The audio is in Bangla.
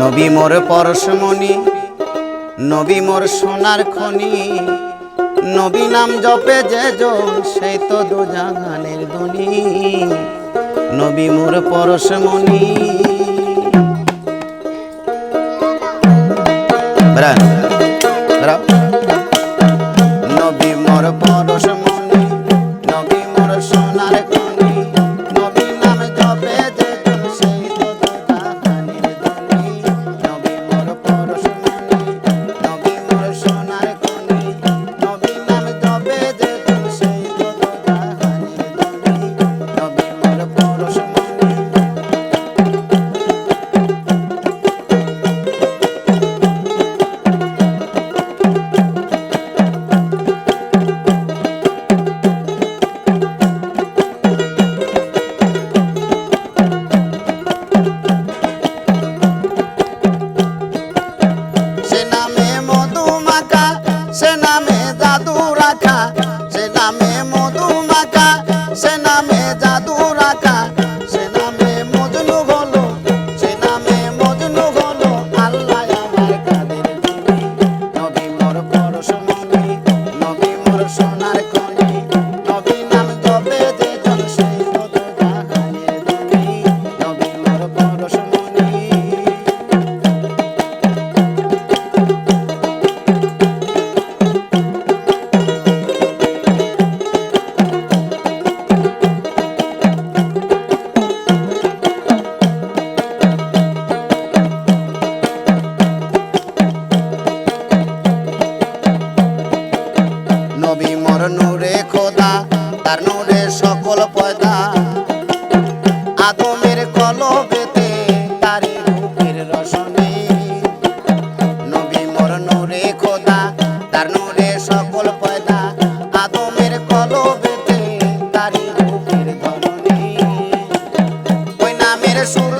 নবী মোর পরশমণি, নবী মোর সোনার খনি। নবী নাম জপে যে জন সেই তো দুজাগানের ধনি নবী মোর পরশমণি। নবী মোর পরশ নবী মর নূরে খোদা, তার নূরে সকল পয়দা। আদমের কলবেতে তারি রূপের রসনে নবী মর নূরে খোদা, তার নূরে সকল পয়দা। আদমের কলবেতে তারি রূপের ধরনে ওই নামের সুর